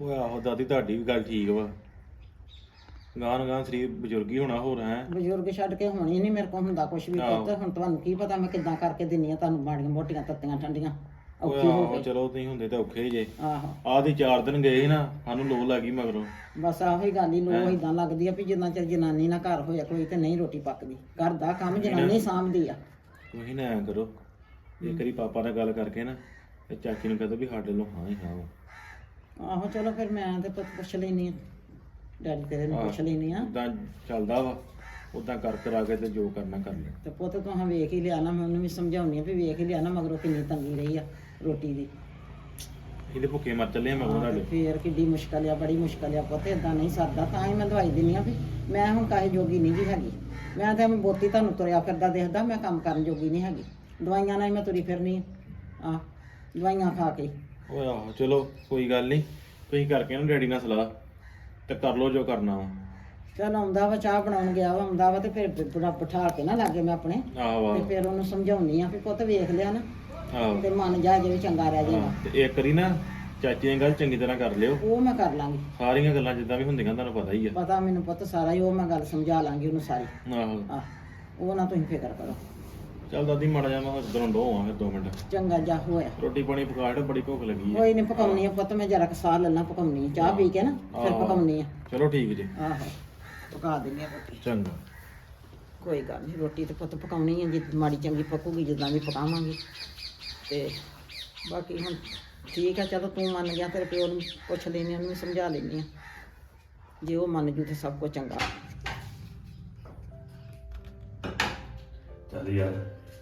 S1: ਓਏ ਆਹੋ ਦਾਦੀ ਤੁਹਾਡੀ ਵੀ ਗੱਲ ਠੀਕ ਵਾ। ਗਾਨ ਗਾਨ ਸਰੀਰ ਬਜ਼ੁਰਗੀ ਹੋਣਾ ਹੋਰ ਹੈ।
S4: ਬਜ਼ੁਰਗ ਛੱਡ ਕੇ ਹੋਣੀ ਨਹੀਂ ਮੇਰੇ ਕੋਲ ਹੁੰਦਾ ਕੁਝ ਵੀ। ਪੁੱਤ ਹੁਣ ਤੁਹਾਨੂੰ ਕੀ ਪਤਾ ਮੈਂ ਕਿੱਦਾਂ ਕਰਕੇ ਦਿੰਨੀ ਆ ਤੁਹਾਨੂੰ ਮਾੜੀਆਂ ਮੋਟੀਆਂ ਤੱਤੀਆਂ ਠੰਡੀਆਂ। ਔਖੀ ਹੋ
S1: ਚਲੋ ਤੁਸੀਂ ਹੁੰਦੇ ਤਾਂ ਔਖੇ ਹੀ ਜੇ।
S4: ਆਹੋ।
S1: ਆਹ ਦੀ ਚਾਰ ਦਿਨ ਗਏ ਸੀ ਨਾ ਸਾਨੂੰ ਲੋ ਲੱਗੀ ਮਗਰੋਂ।
S4: ਬਸ ਆਹੋ ਹੀ ਗੱਲ ਹੀ। ਲੋ ਇਦਾਂ ਲੱਗਦੀ ਆ ਵੀ ਜਿੰਨਾ ਚਿਰ ਜਨਾਨੀ ਨਾ ਘਰ ਹੋਇਆ ਕੋਈ ਤੇ ਨਹੀਂ ਰੋਟੀ ਪੱਕਦੀ। ਘਰ ਦਾ ਕੰਮ ਜਨਾਨੀ ਸਾਂਭਦੀ ਆ।
S1: ਤੁਸੀਂ ਨਾ ਐਂ ਕਰੋ ਇੱਕ ਵਾਰੀ ਪਾਪਾ ਨਾਲ ਗੱਲ ਕਰਕੇ ਨਾ ਤੇ ਚਾਚੀ ਨੂੰ ਕਹਦੋ ਵੀ ਸਾਡੇ ਨੂੰ ਹਾਂ ਹੀ।
S4: ਆਹੋ ਚਲੋ ਫਿਰ ਮੈਂ ਤੇ ਪੁੱਤ ਪੁੱਛ ਲੈਣੀ ਆ। ਡੈਡੀ ਤੇਰੇ ਨੂੰ ਪੁੱਛ ਲੈਣੀ ਆ
S1: ਉਦਾਂ ਚੱਲਦਾ ਵਾ। ਉਦਾਂ ਕਰ ਕਰਾ ਕੇ ਤੇ ਜੋ ਕਰਨਾ ਕਰ ਲੈ
S4: ਤੇ ਪੁੱਤ ਤੂੰ ਹਾਂ ਵੇਖ ਹੀ ਲਿਆ ਨਾ ਮੈਂ ਉਹਨੂੰ ਵੀ ਸਮਝਾਉਣੀ ਆ ਵੀ ਵੇਖ ਹੀ ਲਿਆ ਨਾ ਮਗਰੋਂ ਕਿੰਨੀ ਤੰਗੀ ਰਹੀ ਆ ਰੋਟੀ ਦੀ।
S1: ਇਹਦੇ ਭੁੱਖੇ ਮਰ ਚੱਲੇ ਆ ਮਗਰੋਂ
S4: ਤੇ
S1: ਤੁਹਾਡੇ।
S4: ਫੇਰ ਕਿੱਡੀ ਮੁਸ਼ਕਲ ਆ ਬੜੀ ਮੁਸ਼ਕਲ ਆ ਪੁੱਤ ਇਦਾਂ ਨਹੀਂ ਸਰਦਾ ਤਾਂ ਹੀ ਮੈਂ ਦਵਾਈ ਦਿੰਨੀ ਆ ਵੀ ਮੈਂ ਹੁਣ ਕਾਹੇ ਜੋਗੀ ਨਹੀਂ ਜੀ ਹੈਗੀ। ਮੈਂ ਤਾਂ ਐਵੇਂ ਬੋਤੀ ਤੁਹਾਨੂੰ ਤੁਰਿਆ ਫਿਰਦਾ ਦੇਖਦਾ ਮੈਂ ਕੰਮ ਕਰਨ ਜੋਗੀ ਨਹੀਂ ਹੈਗੀ। ਦਵਾਈਆਂ ਨਾਲ ਹੀ ਮੈਂ ਤੁਰੀ ਫਿਰਨੀ ਆ। ਆ ਦਵਾਈਆਂ ਖਾ ਕੇ।
S1: ਓਏ ਆਹੋ ਚਲੋ ਕੋਈ ਗੱਲ ਨਹੀਂ। ਤੁਸੀਂ ਕਰਕੇ ਨਾ ਡੈਡੀ ਨਾਲ ਸਲਾਹ। ਤੇ ਕਰ ਲਓ ਜੋ ਕਰਨਾ ਵਾ।
S4: ਚੱਲ ਆਉਂਦਾ ਵਾ ਚਾਹ ਬਣਾਉਣ ਗਿਆ ਵਾ ਆਉਂਦਾ ਵਾ ਤੇ ਫਿਰ ਬਿਠਾ ਬਿਠਾ ਕੇ ਨਾ ਲਾਗੇ ਮੈਂ ਆਪਣੇ।
S1: ਆਹੋ
S4: ਤੇ ਫਿਰ ਉਹਨੂੰ ਸਮਝਾਉਣੀ ਆ ਵੀ ਪੁੱਤ ਵੇਖ ਲਿਆ ਨਾ।
S1: ਆਹੋ
S4: ਤੇ ਮਨ ਜਾ ਜੇ ਵੀ ਚੰਗਾ ਰਹਿ ਜਾਏਗਾ
S1: ਹਾਂ, ਤੇ ਇੱਕ ਵਾਰੀ ਨਾ ਚਾਚੀ ਦੀ ਗੱਲ ਚੰਗੀ ਤਰ੍ਹਾਂ ਕਰ ਲਿਓ।
S4: ਉਹ ਮੈਂ ਕਰ ਲਾਂਗੀ।
S1: ਸਾਰੀਆਂ ਗੱਲਾਂ ਜਿੱਦਾਂ ਵੀ ਹੁੰਦੀਆਂ ਤੁਹਾਨੂੰ ਪਤਾ ਹੀ ਆ।
S4: ਪਤਾ ਮੈਨੂੰ ਪੁੱਤ ਸਾਰਾ ਹੀ ਉਹ ਮੈਂ ਗੱਲ ਸਮਝਾ ਲਾਂਗੀ ਉਹਨੂੰ ਸਾਰੀ।
S1: ਆਹੋ।
S4: ਉਹ ਨਾ ਤੁਸੀਂ ਫਿਕਰ ਕਰੋ।
S1: ਚੱਲ ਦਾਦੀ ਮਾੜਾ ਜਾ ਮੈਂ ਉਧਰੋਂ ਡੋ ਆ ਫਿਰ 2 ਮਿੰਟ।
S4: ਚੰਗਾ ਜਾ ਹੋਇਆ।
S1: ਰੋਟੀ ਪਾਣੀ ਪਕਾ ਕੇ ਬੜੀ ਭੁੱਖ ਲੱਗੀ ਆ
S4: ਕੋਈ ਨਹੀਂ ਪਕਾਉਣੀ ਆ ਪੁੱਤ ਮੈਂ ਜਰਾ ਕੁ ਸਾਹ ਲੱਲਾ ਪਕਾਉਣੀ ਆ। ਚਾਹ ਪੀ ਕੇ ਨਾ ਫਿਰ
S1: ਆਹੋ।
S4: ਪਕਾਉਣੀ ਆ।
S1: ਚਲੋ ਠੀਕ ਜੀ।
S4: ਆਹੋ ਪਕਾ ਦਿੰਨੀ ਆ ਰੋਟੀ।
S1: ਚੰਗਾ।
S4: ਕੋਈ ਗੱਲ ਨਹੀਂ ਰੋਟੀ ਤੇ ਪੁੱਤ ਪਕਾਉਣੀ ਆ ਜੇ ਮਾੜੀ ਚੰਗੀ ਪੱਕੂਗੀ ਜਿੱਦਾਂ ਵੀ ਪਕਾਵਾਂਗੇ। ਤੇ ਬਾਕੀ ਹੁਣ ਠੀਕ ਆ ਚਲੋ ਤੂੰ ਮੰਨ ਗਿਆ ਤੇਰੇ ਪਿਓ ਨੂੰ ਪੁੱਛ ਲੈਣੀ ਉਹਨੂੰ ਵੀ ਸਮਝਾ ਲੈਣੀ ਆ। ਜੇ ਉਹ ਮੰਨ ਜੂ ਤੇ ਸਭ ਕੁਝ ਚੰਗਾ।
S2: ਚੱਲ ਯਾਰ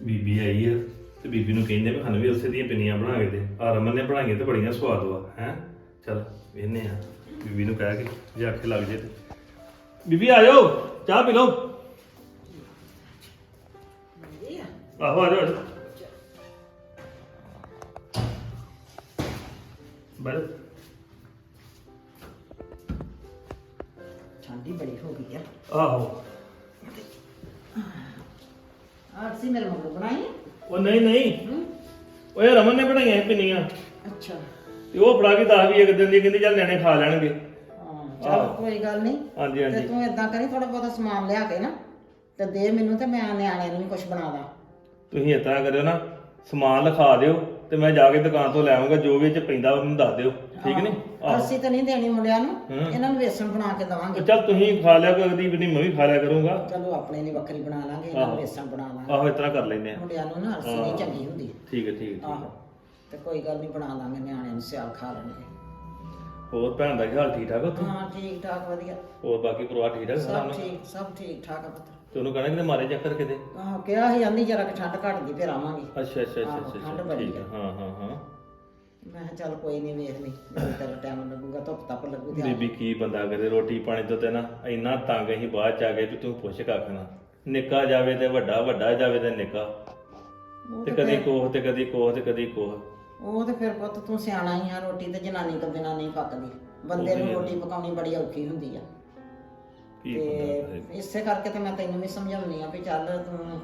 S2: ਬੀਬੀ ਆਈ ਆ ਤੇ ਬੀਬੀ ਨੂੰ ਕਹਿੰਦੇ ਵੀ ਸਾਨੂੰ ਵੀ ਉਸੇ ਦੀਆਂ ਪਿੰਨੀਆਂ ਬਣਾ ਕੇ ਦੇ। ਆ ਰਮਨ ਨੇ ਬਣਾਈਆਂ ਤੇ ਬੜੀਆਂ ਸਵਾਦ ਵਾ ਹੈ? ਚੱਲ ਵੇਨੇ ਆ ਬੀਬੀ ਨੂੰ ਕਹਿ ਕੇ ਜੇ ਆਖੇ ਲੱਗ ਜੇ ਤੇ। ਬੀਬੀ ਆ ਜਾਓ ਚਾਹ ਪੀ ਲਓ। ਆਹੋ ਆ ਜਾਓ ਬਸ
S4: ਠੰਡੀ ਬੜੀ ਹੋ ਗਈ ਆ।
S2: ਆਹੋ।
S4: ਸੀ ਮੇਰੇ ਮਗਰ ਬਣਾਈ
S2: ਉਹ ਨਹੀਂ ਨਹੀਂ।
S4: ਹੂੰ?
S2: ਓਏ ਰਮਨ ਨੇ ਬਣਾਈਆਂ ਸੀ ਪਿੰਨੀਆਂ।
S4: ਅੱਛਾ।
S2: ਤੇ ਉਹ ਫੜਾ ਕੇ ਦੱਸ ਵੀ ਇੱਕ ਦਿਨ ਦੀ ਕਹਿੰਦੀ ਚੱਲ ਨਿਆਣੇ ਖਾ ਲੈਣਗੇ।
S4: ਹਾਂ ਚਲ ਕੋਈ ਗੱਲ ਨਹੀਂ।
S2: ਹਾਂਜੀ
S4: ਤੇ
S2: ਹਾਂਜੀ।
S4: ਤੂੰ ਇਦਾਂ ਕਰੀ ਥੋੜਾ ਬਹੁਤਾ ਸਮਾਨ ਲਿਆ ਕੇ ਨਾ ਤੇ ਦੇ ਮੈਨੂੰ ਤੇ ਮੈਂ ਨਿਆਣੇ ਨੂੰ ਵੀ ਕੁਝ ਬਣਾ ਦਾਂ।
S2: ਤੁਸੀਂ ਤਰ੍ਹਾਂ ਕਰਿਓ ਨਾ ਸਮਾਨ ਲਿਖਾ ਦਿਓ। ਤੇ ਮੈਂ ਜਾ ਕੇ ਦੁਕਾਨ ਤੋਂ ਲੈ ਆਉਂਗਾ ਜੋ ਵੀ ਇਹ ਚ ਪੈਂਦਾ ਉਹਨੂੰ ਦੱਸ ਦਿਓ। ਠੀਕ ਨਹੀਂ? ਆਹੋ।
S4: ਅਸੀਂ ਤਾਂ ਨਹੀਂ ਦੇਣੀ ਮੁੰਡਿਆਂ ਨੂੰ
S2: ਹੂੰ।
S4: ਇਹਨਾਂ ਨੂੰ ਵੇਸਣ ਬਣਾ ਕੇ ਦਵਾਂਗੇ।
S2: ਚੱਲ ਤੁਸੀਂ ਖਾ ਲਿਆ ਕੋਈ ਅਗਦੀ ਵੀ ਮੈਂ ਵੀ ਖਾ ਲਿਆ ਕਰੂੰਗਾ।
S4: ਚਲੋ ਆਪਣੇ ਲਈ ਵੱਖਰੀ ਬਣਾ ਲਾਂਗੇ ਇਹਨਾਂ ਨੂੰ
S2: ਆਹੋ।
S4: ਵੇਸਣ ਬਣਾ ਲਾਂਗੇ।
S2: ਆਹੋ ਇਸ ਤਰ੍ਹਾਂ ਕਰ ਲੈਨੇ ਆ
S4: ਮੁੰਡਿਆਂ ਨੂੰ ਨਾ ਅਰਸੀ ਨਹੀਂ ਚੰਗੀ ਹੁੰਦੀ।
S2: ਠੀਕ ਹੈ ਠੀਕ ਹੈ ਠੀਕ
S4: ਆਹੋ।
S2: ਹੈ
S4: ਤੇ ਕੋਈ ਗੱਲ ਨਹੀਂ ਬਣਾ ਲਾਂਗੇ ਨਿਆਣਿਆਂ ਨੂੰ ਸਿਆਲ ਖਾ ਲੈਣਗੇ।
S2: ਹੋਰ ਭੈਣ ਦਾ ਕੀ ਹਾਲ ਠੀਕ ਠਾਕ ਉੱਥੇ?
S4: ਹਾਂ ਠੀਕ ਠਾਕ ਵਧੀਆ।
S2: ਹੋਰ ਬਾਕੀ ਪਰਿਵਾਰ ਠੀਕ ਠਾਕ ਸਾਰਾ
S4: ਸਭ ਠੀਕ ਸਭ ਠੀਕ ਠਾਕ ਆ ਪੁੱਤ।
S2: ਤੇ ਉਹਨੂੰ ਕਹਣਾ ਕਿ ਮਾਰੇ ਚੱਕਰ ਕਿਤੇ?
S4: ਆਹੋ ਕਿਹਾ ਸੀ ਆਂਦੀ ਜਰਾ ਕਿ ਠੰਡ ਘਟ ਗਈ ਫਿਰ ਆਵਾਂਗੇ।
S2: ਅੱਛਾ ਅੱਛਾ ਅੱਛਾ
S4: ਆਹੋ,
S2: ਅੱਛਾ
S4: ਠੰਡ
S2: ਅੱਛਾ,
S4: ਬੜੀ
S2: ਠੀਕ ਹੈ ਹਾਂ ਹਾਂ ਹਾਂ।
S4: ਮੈਂ ਕਿਹਾ ਚੱਲ ਕੋਈ ਨਹੀਂ ਵੇਖ ਲਈ ਤੇਰਾ ਟਾਈਮ ਲੱਗੂਗਾ ਧੁੱਪ ਤੱਪ ਲੱਗੂ ਤੇ
S2: ਬੀਬੀ ਕੀ ਬੰਦਾ ਕਰੇ ਰੋਟੀ ਪਾਣੀ ਤੋਂ ਤੇ ਨਾ ਇੰਨਾ ਤੰਗ ਹੀ ਬਾਅਦ ਚ ਆ ਗਏ ਵੀ ਤੂੰ ਪੁੱਛ ਕੱਖ ਨਾ ਨਿੱਕਾ ਜਾਵੇ ਤੇ ਵੱਡਾ ਵੱਡਾ ਜਾਵੇ ਤੇ ਨਿੱਕਾ।
S4: ਉਹ
S2: ਤੇ
S4: ਤੇ
S2: ਕਦੀ
S4: ਫਿਰ-
S2: ਕੋਹ ਤੇ ਕਦੀ ਕੋਹ ਤੇ ਕਦੀ ਕੋਹ।
S4: ਉਹ ਤੇ ਫਿਰ ਪੁੱਤ ਤੂੰ ਸਿਆਣਾ ਹੀ ਆ ਰੋਟੀ ਤੇ ਜਨਾਨੀ ਤੋਂ ਬਿਨਾਂ ਨਹੀਂ ਪੱਕਦੀ। ਬੰਦੇ ਨੂੰ ਰੋਟੀ ਪਕਾਉਣੀ ਬੜੀ ਔਖੀ ਹੁੰਦੀ ਆ।
S2: ਕੀ
S4: ਤੇ ਇਸੇ ਕਰਕੇ ਤੇ ਮੈਂ ਤੈਨੂੰ ਵੀ ਸਮਝਾਉਣੀ ਆ ਵੀ ਚੱਲ ਤੂੰ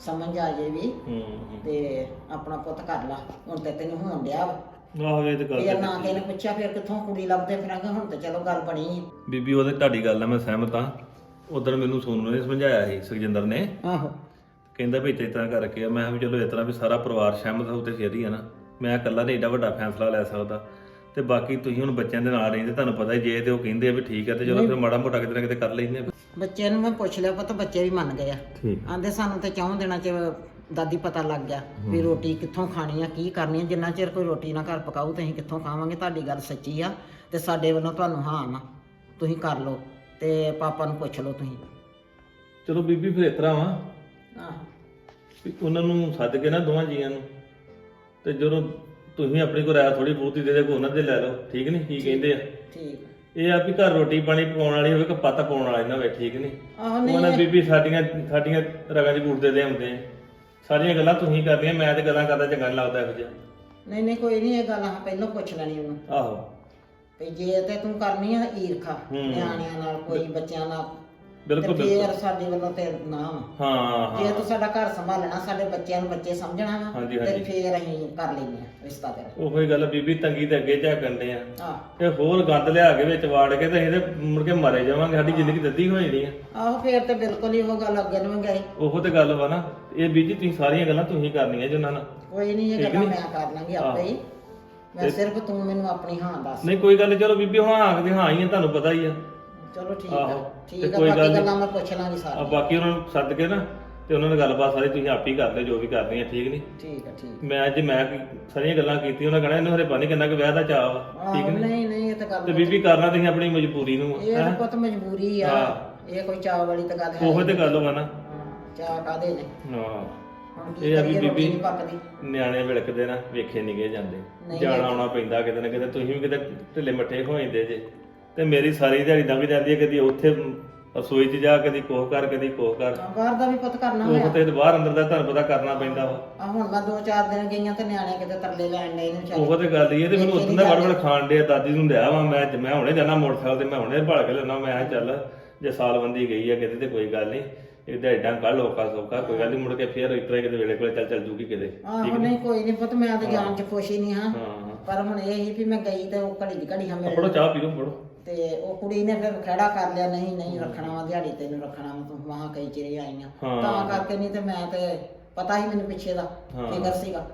S4: ਸਮਝ ਆ ਜੇ ਵੀ
S2: ਹੂੰ ਹੂੰ।
S4: ਤੇ ਆਪਣਾ ਪੁੱਤ ਕਰ ਲਾ। ਹੁਣ ਤੇ ਤੈਨੂੰ ਹੋਣ ਡਿਆ ਵਾ।
S2: ਆਹੋ ਇਹ ਤੇ ਗੱਲ
S4: ਫੇਰ
S2: ਤੇ
S4: ਨਾ ਕਿਸੇ ਨੇ ਪੁੱਛਿਆ ਫਿਰ ਕਿੱਥੋਂ ਕੁੜੀ ਲੱਭਦੇ ਫਿਰਾਂਗੇ? ਹੁਣ ਤੇ ਚਲੋ ਗੱਲ ਬਣੀ।
S2: ਬੀਬੀ ਉਹਦੇ ਤੁਹਾਡੀ ਗੱਲ ਨਾਲ ਮੈਂ ਸਹਿਮਤ ਹਾਂ। ਉਦੋਂ ਮੈਨੂੰ ਸੋਨੂ ਨੇ ਸਮਝਾਇਆ ਸੀ ਸੁਖਜਿੰਦਰ ਨੇ।
S4: ਆਹੋ।
S2: ਕਹਿੰਦਾ ਵੀ ਇਸ ਤਰ੍ਹਾਂ ਕਰਕੇ ਆ। ਮੈਂ ਕਿਹਾ ਵੀ ਚਲੋ ਇਸ ਤਰ੍ਹਾਂ ਵੀ ਸਾਰਾ ਪਰਿਵਾਰ ਸਹਿਮਤ ਹੋ ਤੇ ਫੇਰ ਹੀ ਆ ਨਾ। ਮੈਂ ਇਕੱਲਾ ਨਹੀਂ ਏਡਾ ਵੱਡਾ ਫੈਸਲਾ ਲੈ ਸਕਦਾ। ਤੇ ਬਾਕੀ ਤੁਸੀਂ ਹੁਣ ਬੱਚਿਆਂ ਦੇ ਨਾਲ ਰਹਿੰਦੇ ਤੁਹਾਨੂੰ ਪਤਾ ਹੀ ਜੇ ਤੇ ਉਹ ਕਹਿੰਦੇ ਆ ਵੀ ਠੀਕ ਹੈ ਤੇ ਚਲੋ ਫਿਰ ਮਾੜਾ ਮੋਟਾ ਕਿਤੇ ਨਾ ਕਿਤੇ ਕਰ ਲੈਂਦੇ ਆ।
S4: ਬੱਚਿਆਂ ਨੂੰ ਮੈਂ ਪੁੱਛ ਲਿਆ ਪੁੱਤ ਬੱਚੇ ਵੀ ਮੰਨ ਗਏ ਆ।
S2: ਠੀਕ।
S4: ਆਂਦੇ ਸਾਨੂੰ ਤੇ ਚੌਂ ਦਿਨਾਂ ਚ ਦਾਦੀ ਪਤਾ ਲੱਗ ਗਿਆ ਵੀ ਰੋਟੀ ਕਿੱਥੋਂ ਖਾਣੀ ਆ ਕੀ ਕਰਨੀ ਆ ਜਿੰਨਾ ਚਿਰ ਕੋਈ ਰੋਟੀ ਨਾ ਘਰ ਪਕਾਊ ਤੇ ਅਸੀਂ ਕਿੱਥੋਂ ਖਾਵਾਂਗੇ ਤੁਹਾਡੀ ਗੱਲ ਸੱਚੀ ਆ। ਤੇ ਸਾਡੇ ਵੱਲੋਂ ਤੁਹਾਨੂੰ ਹਾਂ ਵਾ ਤੁਸੀਂ ਕਰ ਲਓ ਤੇ ਪਾਪਾ ਨੂੰ ਪੁੱਛ ਲਓ ਤੁਸੀਂ।
S2: ਚਲੋ ਬੀਬੀ ਫਿਰ ਇਤਰਾ ਵਾ
S4: ਹਾਂ।
S2: ਵੀ ਉਹਨਾਂ ਨੂੰ ਸੱਦ ਕੇ ਨਾ ਦੋਵਾਂ ਜੀਆਂ ਨੂੰ ਤੇ ਜਦੋਂ ਤੁਸੀਂ ਆਪਣੀ ਕੋਲ ਰਾਇ ਥੋੜੀ ਬਹੁਤੀ ਦੇ ਦੇ ਕੋ ਉਹਨਾਂ ਦੇ ਲੈ ਲਓ। ਠੀਕ ਨਹੀਂ ਕੀ ਕਹਿੰਦੇ ਆ?
S4: ਠੀਕ।
S2: ਇਹ ਆ ਵੀ ਘਰ ਰੋਟੀ ਪਾਣੀ ਪਕਾਉਣ ਵਾਲੀ ਹੋਵੇ ਕਿ ਪੱਤ ਪਾਉਣ ਵਾਲੀ ਨਾ ਹੋਵੇ ਠੀਕ ਨਹੀਂ
S4: ਆਹੋ
S2: ਉਹਨਾਂ
S4: ਨਹੀਂ
S2: ਬੀਬੀ ਸਾਡੀਆਂ ਸਾਡੀਆਂ ਰਗਾਂ 'ਚ ਗੁੱਟਦੇ ਦੇ ਹੁੰਦੇ ਆ। ਸਾਰੀਆਂ ਗੱਲਾਂ ਤੁਸੀਂ ਕਰਦੀਆਂ ਮੈਂ ਤੇ ਗੱਲਾਂ ਕਰਦਾ ਚੰਗਾ ਨਹੀਂ ਲੱਗਦਾ ਇਹੋ ਜਿਹਾ।
S4: ਨਹੀਂ ਨਹੀਂ ਕੋਈ ਨਹੀਂ ਇਹ ਗੱਲ ਆ ਪਹਿਲਾਂ ਪੁੱਛ ਲੈਣੀ ਉਹਨੂੰ।
S2: ਆਹੋ।
S4: ਵੀ ਜੇ ਤੇ ਤੂੰ ਕਰਨੀ ਆ ਈਰਖਾ
S2: ਹੂੰ।
S4: ਨਿਆਣਿਆਂ ਨਾਲ ਕੋਈ ਬੱਚਿਆਂ ਨਾਲ
S2: ਬਿਲਕੁਲ
S4: ਤੇ
S2: ਬਿਲਕੁਲ।
S4: ਫੇਰ ਸਾਡੇ ਵੱਲੋਂ ਤੇ ਨਾ ਵਾ
S2: ਹਾਂ।
S4: ਜੇ
S2: ਹਾਂ
S4: ਤੂੰ ਸਾਡਾ ਘਰ ਸੰਭਾਲਣਾ ਸਾਡੇ ਬੱਚਿਆਂ ਨੂੰ ਬੱਚੇ ਸਮਝਣਾ ਵਾ
S2: ਹਾਂਜੀ,
S4: ਤੇ
S2: ਹਾਂਜੀ।
S4: ਫੇਰ ਅਸੀਂ ਕਰ ਆ ਰਿਸ਼ਤਾ ਤੇਰਾ।
S2: ਉਹੋ ਹੀ ਗੱਲ ਬੀਬੀ ਤੰਗੀ ਤੇ ਅੱਗੇ ਝਾਕਣ ਦੇ ਆ।
S4: ਆਹ
S2: ਤੇ ਹੋਰ ਗੰਦ ਲਿਆ ਕੇ ਵਿੱਚ ਵਾੜ ਕੇ ਤੇ ਤੇ ਮੁੜ ਕੇ ਮਾਰੇ ਜਾਵਾਂਗੇ ਸਾਡੀ ਜ਼ਿੰਦਗੀ ਦੱਦੀ ਹੋ ਜਾਣੀ ਆ।
S4: ਆਹੋ ਫੇਰ ਤੇ ਬਿਲਕੁਲ ਹੀ ਉਹ ਗੱਲ ਅੱਗੇ ਨੂੰ ਗਈ।
S2: ਉਹੋ ਤੇ ਗੱਲ ਵਾ ਨਾ ਇਹ ਬੀਜੀ ਤੁਸੀਂ ਸਾਰੀਆਂ ਗੱਲਾਂ ਤੁਸੀਂ ਕਰਨੀਆਂ ਜਿੰਨਾਂ ਨਾਲ।
S4: ਕੋਈ ਨਹੀਂ ਇਹ ਗੱਲਾਂ? ਮੈਂ ਕਰ ਲਾਂਗੀ ਆਪੇ ਹੀ। ਮੈਂ ਸਿਰਫ ਤੂੰ ਮੈਨੂੰ ਆਪਣੀ ਹਾਂ ਦੱਸ।
S2: ਨਹੀਂ ਕੋਈ ਗੱਲ ਨੀ, ਚਲੋ ਬੀਬੀ ਹੁਣ ਆਖਦੇ ਹਾਂ ਹੀ ਆ ਤੁਹਾਨੂੰ ਪਤਾ ਹੀ ਆ।
S4: ਚਲੋ ਠੀਕ ਆ।
S2: ਆਹੋ,
S4: ਠੀਕ
S2: ਤੇ
S4: ਆ
S2: ਕੋਈ ਗੱਲ
S4: ਬਾਕੀ। ਗੱਲਾਂ ਮੈਂ ਪੁੱਛ ਲਾਂਗੀ
S2: ਆ
S4: ਸਾਰੀਆਂ।
S2: ਬਾਕੀ ਉਹਨਾਂ ਨੂੰ ਸੱਦ ਕੇ ਨਾ ਤੇ ਉਹਨਾਂ ਨਾਲ ਗੱਲਬਾਤ ਸਾਰੀ ਤੁਸੀਂ ਆਪ ਹੀ ਕਰ ਲਿਓ ਜੋ ਵੀ ਕਰਨੀ ਆ ਠੀਕ ਨਹੀਂ?
S4: ਠੀਕ ਆ ਠੀਕ।
S2: ਮੈਂ ਅੱਜ ਮੈਂ ਕੀ- ਸਾਰੀਆਂ ਗੱਲਾਂ ਕੀਤੀਆਂ ਉਹਨਾਂ ਕਹਣਾ ਇਹਨੂੰ ਹਰੇ ਪਾਣੀ ਕਿੰਨਾ ਕੁ ਵਿਆਹ ਦਾ ਚਾਹ ਵਾ ਠੀਕ
S4: ਆਹੋ
S2: ਨਹੀਂ?
S4: ਨਹੀਂ ਨਹੀਂ ਇਹ ਤਾਂ
S2: ਤੇ
S4: ਗੱਲ
S2: ਬੀਬੀ ਕਰਨਾ ਤੁਸੀਂ ਆਪਣੀ ਮਜਬੂਰੀ ਨੂੰ
S4: ਇਹ
S2: ਹੈ?
S4: ਤਾਂ ਪੁੱਤ ਮਜਬੂਰੀ ਆ।
S2: ਹਾਂ।
S4: ਇਹ ਕੋਈ ਚਾਹ ਵਾਲੀ ਤਾਂ ਗੱਲ ਹੈ
S2: ਉਹੋ ਤੇ ਗੱਲ ਵਾ ਨਾ।
S4: ਹਾਂ, ਚਾਹ ਕਾਦੇ ਨੇ?
S2: ਹਾਂ।
S4: ਹੁਣ ਕੀ
S2: ਇਹ ਆ ਵੀ
S4: ਕਰੀਏ ਰੋਟੀ
S2: ਬੀਬੀ-
S4: ਨਹੀਂ ਪੱਕਦੀ।
S2: ਨਿਆਣੇ ਵਿਲਕਦੇ ਨਾ ਵੇਖੇ ਨਿਗੇ ਜਾਂਦੇ।
S4: ਨਹੀਂ
S2: ਜਾਣਾ। ਆਉਣਾ ਪੈਂਦਾ ਕਿਤੇ ਨਾ ਕਿਤੇ ਤੁਸੀਂ ਵੀ ਕਿਤੇ ਢਿੱਲੇ ਮੱਠੇ ਹੋ ਜਾਂਦੇ ਜੇ। ਤੇ ਮੇਰੀ ਸਾਰੀ ਦਿਹਾੜੀ ਲੰਘ ਜਾਂਦੀ ਹੈ ਕਦੀ ਉੱਥੇ ਰਸੋਈ 'ਚ ਜਾ ਕਦੀ ਕੋਹ ਕਰ ਕਦੀ ਕੋਹ ਕਰ।
S4: ਬਾਹਰ ਦਾ ਵੀ ਪੁੱਤ ਕਰਨਾ
S2: ਉਹ
S4: ਹੋਇਆ।
S2: ਤੇ ਬਾਹਰ ਅੰਦਰ ਦਾ ਤੁਹਾਨੂੰ ਪਤਾ ਕਰਨਾ ਪੈਂਦਾ ਵਾ।
S4: ਆ ਹੁਣ ਮੈਂ ਦੋ ਚਾਰ ਦਿਨ ਗਈਆਂ ਤੇ ਨਿਆਣੇ ਕਿਤੇ ਤਰਲੇ ਲੈਣ ਡਏ ਨੇ ਵਿਚਾਰੇ।
S2: ਉਹ ਤੇ ਗੱਲ ਹੀ ਹੈ ਤੇ ਮੈਨੂੰ
S4: ਨੀ
S2: ਦਾ ਵੜ ਵੜ ਖਾਣ ਡਿਆ ਦਾਦੀ ਨੂੰ ਲਿਆ ਵਾ ਮੈਂ ਮੈਂ ਹੁਣੇ ਜਾਣਾ ਮੋਟਰਸਾਈਕਲ ਤੇ ਮੈਂ ਹੁਣੇ ਭਾਲ ਕੇ ਲੈਣਾ ਮੈਂ ਕਿਹਾ ਚੱਲ ਜੇ ਸਾਲਬੰਦੀ ਗਈ ਆ ਕਿਤੇ ਤੇ ਕੋਈ ਗੱਲ ਨਹੀਂ ਇਹਦਾ ਐਡਾ ਕੱਲ ਲੋਕਾ ਸੋਕਾ ਕੋਈ ਗੱਲ ਨਹੀਂ ਮੁੜ ਕੇ ਫੇਰ ਇਤਰੇ ਕਿਤੇ ਵੇਲੇ ਕੋਲੇ ਚੱਲ ਚੱਲ ਜੂਗੀ ਕਿਤੇ।
S4: ਆਹੋ ਨਹੀਂ ਕੋਈ ਨਹੀਂ ਪੁੱਤ ਮੈਂ ਤਾਂ ਜਾਣ ਚ ਖੁਸ਼ ਹੀ ਨਹੀਂ ਹਾਂ।
S2: ਹਾਂ।
S4: ਪਰ ਹੁਣ ਇਹ ਹੀ ਵੀ ਮੈਂ ਗਈ ਤੇ ਉਹ ਘੜੀ ਦੀ ਘੜੀ ਹਾਂ ਮੇਰੇ
S2: ਚਾਹ ਪੀ ਲਓ ਪੜੋ
S4: ਤੇ ਉਹ ਕੁੜੀ ਨੇ ਫਿਰ ਖੜਾ ਕਰ ਲਿਆ ਨਹੀਂ ਨਹੀਂ ਰੱਖਣਾ ਵਾ ਦਿਹਾੜੀ ਤੈਨੂੰ ਰੱਖਣਾ ਵਾ ਤੂੰ ਵਾਹਾਂ ਕਈ ਚਿਰੇ ਆਈਆਂ
S2: ਹਾਂ।
S4: ਤਾਂ ਕਰਕੇ ਨਹੀਂ ਤੇ ਮੈਂ ਤੇ ਪਤਾ ਹੀ ਮੈਨੂੰ ਪਿੱਛੇ ਦਾ
S2: ਹਾਂ।
S4: ਫਿਕਰ ਸੀਗਾ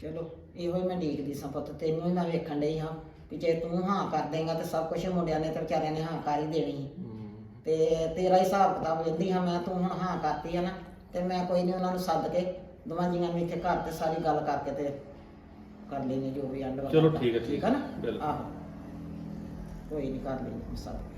S4: ਚਲੋ ਇਹੋ ਹੀ ਮੈਂ ਦੇਖਦੀ ਸਾਂ ਪੁੱਤ ਤੈਨੂੰ ਹੀ ਮੈਂ ਵੇਖਣ ਡਈ ਹਾਂ ਵੀ ਜੇ ਤੂੰ ਹਾਂ ਕਰ ਦੇਂਗਾ ਤੇ ਸਭ ਕੁਝ ਮੁੰਡਿਆਂ ਨੇ ਤੇ ਵਿਚਾਰਿਆਂ ਨੇ ਹਾਂ ਕਰ ਹੀ ਦੇਣੀ ਸੀ। ਤੇ ਤੇਰਾ ਹੀ ਹਿਸਾਬ ਕਿਤਾਬ ਲੈਂਦੀ ਹਾਂ ਮੈਂ ਤੂੰ ਹੁਣ ਹਾਂ ਕਰਤੀ ਆ ਨਾ ਤੇ ਮੈਂ ਕੋਈ ਨਹੀਂ ਉਹਨਾਂ ਨੂੰ ਸੱਦ ਕੇ ਦੋਵਾਂ ਜੀਆਂ ਨੂੰ ਇੱਥੇ ਘਰ ਤੇ ਸਾਰੀ ਗੱਲ ਕਰਕੇ ਤੇ ਕਰ ਲੈਣੀ ਜੋ ਵੀ ਅੰਡ
S2: ਚਲੋ ਠੀਕ ਹੈ, ਠੀਕ
S4: ਠੀਕ ਹੈ ਨਾ
S2: ਬਿਲਕੁਲ।
S4: ਆਹੋ ਕੋਈ ਨਹੀਂ ਕਰ ਲੈਣੀ ਸਭ